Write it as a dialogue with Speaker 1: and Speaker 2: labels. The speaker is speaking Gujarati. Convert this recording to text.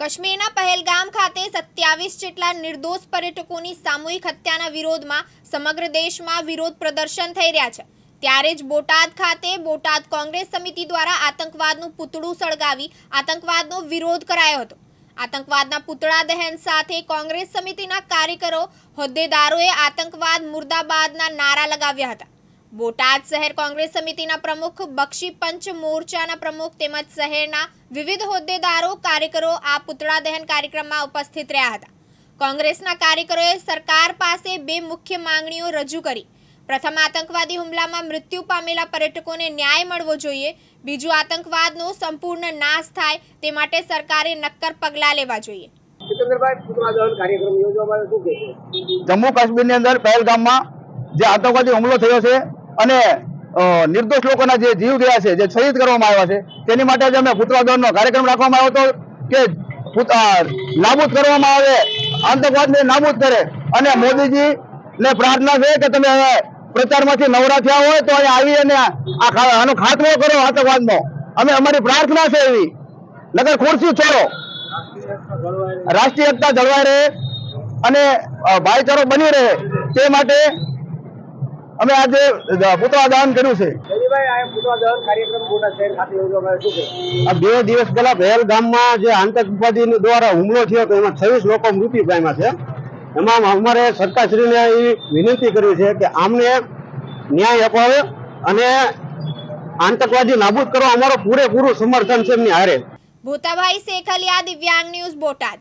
Speaker 1: કાશ્મીરના પહેલગામ ખાતે સત્યાવીસ જેટલા નિર્દોષ પર્યટકોની સામૂહિક હત્યાના વિરોધમાં સમગ્ર દેશમાં વિરોધ પ્રદર્શન થઈ રહ્યા છે. ત્યારે જ બોટાદ ખાતે બોટાદ કોંગ્રેસ સમિતિ દ્વારા આતંકવાદનું પૂતળું સળગાવી આતંકવાદનો વિરોધ કરાયો હતો. આતંકવાદના પૂતળા દહન સાથે કોંગ્રેસ સમિતિના કાર્યકરો હોદ્દેદારોએ આતંકવાદ મુર્દાબાદના નારા લગાવ્યા હતા. બોટાદ શહેર કોંગ્રેસ સમિતિના પ્રમુખ બક્ષી પંચ મોરચાના પ્રમુખ તેમજ શહેરના વિવિધ હોદ્દેદારો કાર્યકરો આ પુતળા દહન કાર્યક્રમમાં ઉપસ્થિત રહ્યા હતા. કોંગ્રેસના કાર્યકરોએ સરકાર પાસે બે મુખ્ય માંગણીઓ રજૂ કરી. પ્રથમ આતંકવાદી હુમલામાં મૃત્યુ પામેલા પર્યટકોને ન્યાય મળવો જોઈએ. બીજું આતંકવાદનો સંપૂર્ણ નાશ થાય તે માટે સરકારે નક્કર પગલાં લેવા જોઈએ.
Speaker 2: જમ્મુ કાશ્મીરની અંદર પહેલગામમાં જે આતંકવાદી હુમલો થયો છે અને નિર્દોષ લોકોના જે જીવ ગયા છે, જે શહીદ કરવામાં આવ્યા છે, તેની માટે જ અમે પુતળા દોડનો કાર્યક્રમ રાખવામાં આવ્યો હતો કે નાબૂદ કરવામાં આવે, આતંકવાદને નાબૂદ કરે. અને મોદીજી ને પ્રાર્થના છે કે તમે હવે પ્રચારમાંથી નવરા થયા હોય તો અહીંયા આવી અને આનો ખાતમો કરો આતંકવાદનો. અમે, અમારી પ્રાર્થના છે એવી. નગર ખુરશી છોડો રાષ્ટ્રીય એકતા જળવાઈ રહે અને ભાઈચારો બની રહે તે માટે અમે આજે પુતળા દહન કર્યું છે. આ બે દિવસ પહેલા પહેલગામમાં જે આતંકવાદી દ્વારા હુમલો થયો તો એમાં છવ્વીસ લોકો મૃત્યુ પામ્યા છે. એમાં અમારે સરકારશ્રીને એ વિનંતી કરવી છે કે આમને ન્યાય અપાવે અને આતંકવાદી નાબૂદ કરવા અમારો પૂરેપૂરું સમર્થન છે એમની હારે.
Speaker 1: ભૂતાભાઈ શેખલિયા દિવ્યાંગ ન્યૂઝ બોટાદ.